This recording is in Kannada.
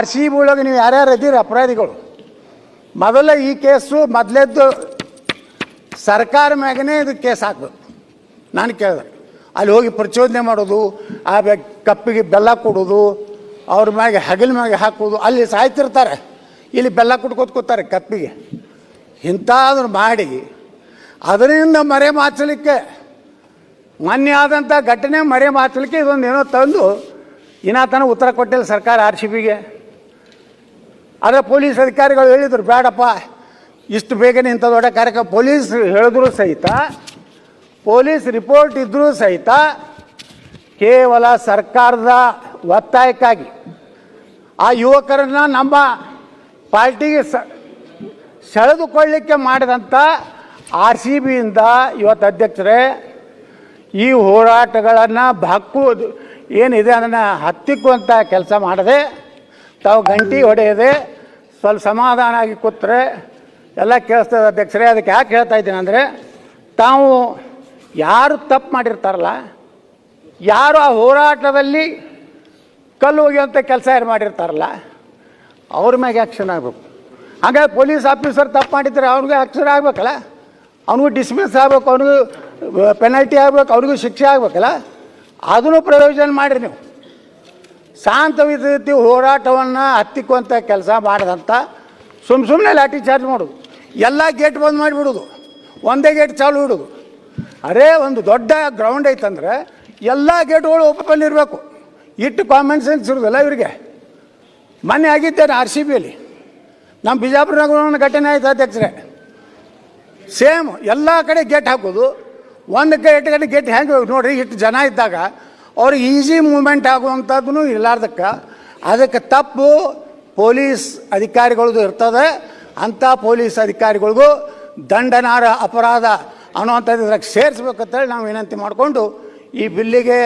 ಆರ್ ಸಿ ಬಿ ಒಳಗೆ ನೀವು ಯಾರ್ಯಾರು ಇದ್ದೀರಿ, ಅಪರಾಧಿಗಳು? ಮೊದಲ ಈ ಕೇಸು, ಮೊದಲೆದ್ದು ಸರ್ಕಾರ ಮ್ಯಾಗನೇ ಇದು ಕೇಸ್ ಹಾಕ್ಬೇಕು ನಾನು ಕೇಳಿದೆ. ಅಲ್ಲಿ ಹೋಗಿ ಪ್ರಚೋದನೆ ಮಾಡೋದು, ಆ ಕಪ್ಪಿಗೆ ಬೆಲ್ಲ ಕೊಡೋದು, ಅವ್ರ ಮ್ಯಾಗೆ ಹಗಲ ಮ್ಯಾಗೆ ಹಾಕೋದು, ಅಲ್ಲಿ ಸಾಯ್ತಿರ್ತಾರೆ. ಇಲ್ಲಿ ಬೆಲ್ಲ ಕುಟ್ಕೋತ್ಕೋತಾರೆ ಕಪ್ಪಿಗೆ. ಇಂಥಾದ್ರು ಮಾಡಿ, ಅದರಿಂದ ಮರೆ ಮಾಚಲಿಕ್ಕೆ ಮೊನ್ನೆ ಆದಂಥ ಘಟನೆ ಮರೆ ಮಾಚಲಿಕ್ಕೆ ಇದೊಂದು ಏನೋ ತಂದು ಇನ್ನಾತನ ಉತ್ತರ ಕೊಟ್ಟಿಲ್ಲ ಸರ್ಕಾರ ಆರ್ ಸಿ ಬಿಗೆ ಆದರೆ ಪೊಲೀಸ್ ಅಧಿಕಾರಿಗಳು ಹೇಳಿದರು, ಬೇಡಪ್ಪ, ಇಷ್ಟು ಬೇಗನೆ ಇಂಥ ದೊಡ್ಡ ಕಾರ್ಯಕ್ರಮ ಪೊಲೀಸ್ ಹೇಳಿದ್ರು ಸಹಿತ, ಪೊಲೀಸ್ ರಿಪೋರ್ಟ್ ಇದ್ದರೂ ಸಹಿತ ಕೇವಲ ಸರ್ಕಾರದ ಒತ್ತಾಯಕ್ಕಾಗಿ ಆ ಯುವಕರನ್ನ ನಮ್ಮ ಪಾರ್ಟಿಗೆ ಸೆಳೆದುಕೊಳ್ಳಿಕ್ಕೆ ಮಾಡಿದಂಥ ಆರ್ ಸಿ ಬಿಯಿಂದ ಇವತ್ತು ಅಧ್ಯಕ್ಷರೇ, ಈ ಹೋರಾಟಗಳನ್ನು ಬಕ್ಕುವುದು ಏನಿದೆ ಅದನ್ನು ಹತ್ತಿಕ್ಕುವಂಥ ಕೆಲಸ ಮಾಡದೆ, ತಾವು ಗಂಟಿ ಹೊಡೆಯದೆ ಸ್ವಲ್ಪ ಸಮಾಧಾನ ಆಗಿ ಕೂತ್ರೆ ಎಲ್ಲ ಕೇಳಿಸ್ತದೆ ಅಧ್ಯಕ್ಷರೇ, ಅದಕ್ಕೆ ಯಾಕೆ ಹೇಳ್ತಾ ಇದ್ದೀನಿ ಅಂದರೆ ತಾವು ಯಾರು ತಪ್ಪು ಮಾಡಿರ್ತಾರಲ್ಲ, ಯಾರು ಆ ಹೋರಾಟದಲ್ಲಿ ಕಲ್ಲು ಒಗೆಯುವಂಥ ಕೆಲಸ ಯಾರು ಮಾಡಿರ್ತಾರಲ್ಲ, ಅವ್ರ ಮ್ಯಾಗೆ ಆ್ಯಕ್ಷನ್ ಆಗಬೇಕು. ಹಾಗಾಗಿ ಪೊಲೀಸ್ ಆಫೀಸರ್ ತಪ್ಪು ಮಾಡಿದ್ರೆ ಅವ್ರಿಗೂ ಆ್ಯಕ್ಷನ್ ಆಗಬೇಕಲ್ಲ? ಅವ್ನಿಗೂ ಡಿಸ್ಮಿಸ್ ಆಗಬೇಕು, ಅವ್ನಿಗೂ ಪೆನಾಲ್ಟಿ ಆಗಬೇಕು ಅವ್ರಿಗೂ ಶಿಕ್ಷೆ ಆಗಬೇಕಲ್ಲ? ಅದನ್ನು ಪ್ರಯೋಜನ ಮಾಡಿರಿ ನೀವು. ಶಾಂತ ಹೋರಾಟವನ್ನು ಹತ್ತಿಕ್ಕುವಂಥ ಕೆಲಸ ಮಾಡದಂಥ ಸುಮ್ಮ ಸುಮ್ಮನೆ ಲಾಠಿ ಚಾರ್ಜ್ ಮಾಡೋದು ಎಲ್ಲ ಗೇಟ್ ಬಂದ್ ಮಾಡಿಬಿಡೋದು. ಒಂದೇ ಗೇಟ್ ಚಾಲು ಇಡೋದು. ಅರೇ ಒಂದು ದೊಡ್ಡ ಗ್ರೌಂಡ್ ಐತಂದ್ರೆ ಎಲ್ಲ ಗೇಟ್ಗಳು ಓಪನ್ ಇರಬೇಕು ಇಟ್ಟು ಕಾಮನ್ ಸೆನ್ಸ್ ಇರೋದಿಲ್ಲ ಇವರಿಗೆ. ಮೊನ್ನೆ ಆಗಿದ್ದೇನೆ ಆರ್ ಸಿ ಬಿಯಲ್ಲಿ ನಮ್ಮ ಬಿಜಾಪುರನಾಗ ಒಂದು ಘಟನೆ ಆಯ್ತು ಅಧ್ಯಕ್ಷರೇ. ಸೇಮ್ ಎಲ್ಲ ಕಡೆ ಗೇಟ್ ಹಾಕೋದು. ಒಂದು ಕಡೆ ಗೇಟ್ ಹೆಂಗೆ ನೋಡ್ರಿ, ಇಷ್ಟು ಜನ ಇದ್ದಾಗ ಅವ್ರಿಗೆ ಈಸಿ ಮೂಮೆಂಟ್ ಆಗುವಂಥದ್ದು ಇರ್ಲಾರ್ದಕ್ಕೆ. ಅದಕ್ಕೆ ತಪ್ಪು ಪೊಲೀಸ್ ಅಧಿಕಾರಿಗಳದ್ದು ಇರ್ತದೆ. ಅಂಥ ಪೊಲೀಸ್ ಅಧಿಕಾರಿಗಳಿಗೂ ದಂಡನಾರ ಅಪರಾಧ ಅನ್ನುವಂಥದ್ದು ಸೇರಿಸ್ಬೇಕಂತೇಳಿ ನಾವು ವಿನಂತಿ ಮಾಡಿಕೊಂಡು ಈ ಬಿಲ್ಲಿಗೆ